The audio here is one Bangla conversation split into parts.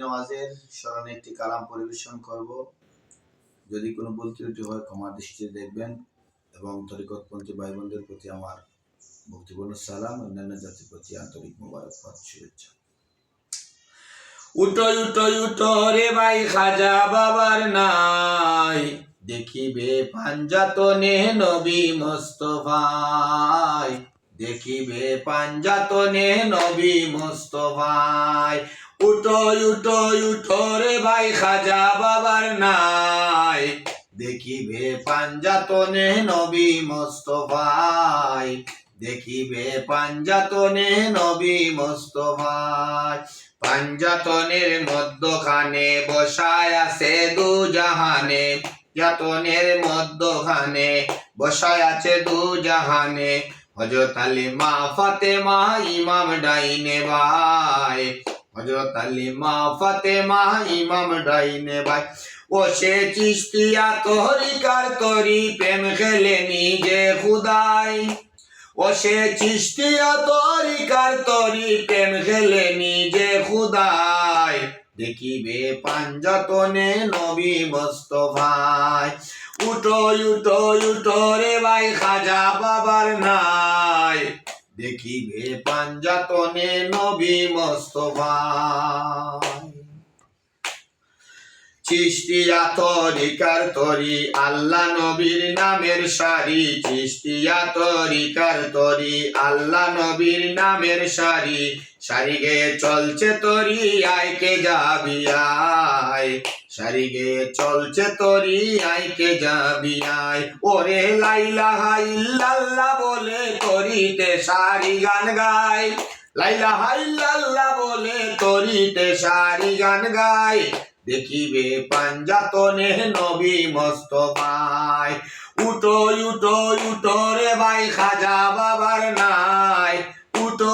নামাজের স্মরণে একটি কালাম পরিবেশন করব। যদি কোনো ভুল ত্রুটি হয়, ক্ষমা দৃষ্টিতে দেখবেন এবং তরিকতপন্থী ভাই বোনদের প্রতি আমার ভক্তিপূর্ণ সালাম। অন্যান্য জাতির প্রতি আন্তরিক মোবারকবাদ, শুভেচ্ছা। উটো উটো উটো রে ভাই, খাজা বাবার নাই। দেখিবে পাঞ্জাতনে নবী মোস্তফাই। দেখিবে পাঞ্জাতনে নবী মোস্তফাই। উটো উটো উটো রে ভাই, খাজা বাবার নাই। দেখিবে পাঞ্জাতনে নবী দেখিবে পাঞ্জাতনে নবী পাঞ্জাতনের মধ্যখানে বসায় আছে দু জাহানে। যাতনের মধ্যখানে বসায় আছে দু জাহানে। হজরত আলী মা ফাতেমা ইমাম ডাইনে ভাই। হজরত আলী, মা ফাতেমা, ইমাম ডাইনে ভাই। ও সে চিস্তিয়া তরিকার তরি, প্রেম খেলে নিজে খুদাই। ও সে চিস্তিয়া তরিকার তরি, প্রেম খেলে নিজে খুদাই। দেখিবে পাঞ্জাতনে নবী মোস্তফাই। উটো উটো উটো রে ভাই, খাজা বাবার নাই। দেখিবে পাঞ্জাতনে নবী মস্তফা। চিস্তিয়া তরিকার তরি, আল্লাহ নবীর নামের সারি। চিস্তিয়া তরিকার তরি, আল্লাহ নবীর নামের সারি। সারি গে চলছে তরি আইকে যাবি আয় সারিগে চলছে তরি আইকে যাবি আয় ওরে লাইলা হাইল্লাল্লাহ বলে তরিতে সারি গান গায় লাইলা হাইল্লাল্লাহ বলে তরিতে সারি গান গায় দেখিবে পাঞ্জাতনে নবী মস্তফাই উটো উটো উটো রে ভাই খাজা বাবার নাই।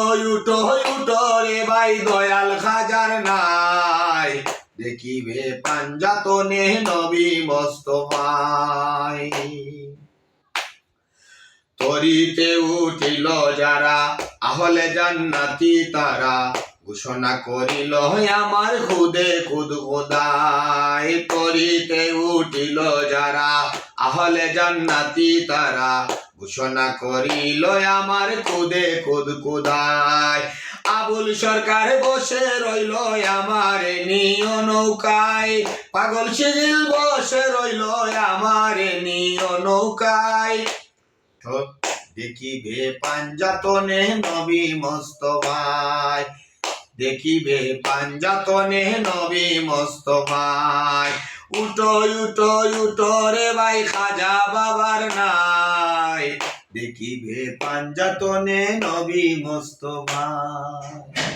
উটো উটো রে ভাই, দয়াল খাজার নাই। দেখিবে পাঞ্জাতনে নবী মস্তফাই তরিতে উঠিল যারা, আহলে জান্নাতি তারা। ঘোষণা করিল আমার খুদে খুদ খোদাই তরিতে উঠিল যারা, আহলে জান্নাতি তারা। ঘোষণা করিল আমার খুদে খুদ খুদাই, আবুল সরকার বসে রইল আমার নিয় নৌকায়। পাগল শিল বসে রইল আমার নিয় নৌকায়। দেখি দেখিবে পাঞ্জাতনে নবী মস্তফাই দেখিবে পাঞ্জাতনে নবী মস্তফাই। উটো উটো উটো রে ভাই খাজা বাবার নাই। দেখিবে পাঞ্জাতনে নবী মস্তফাই।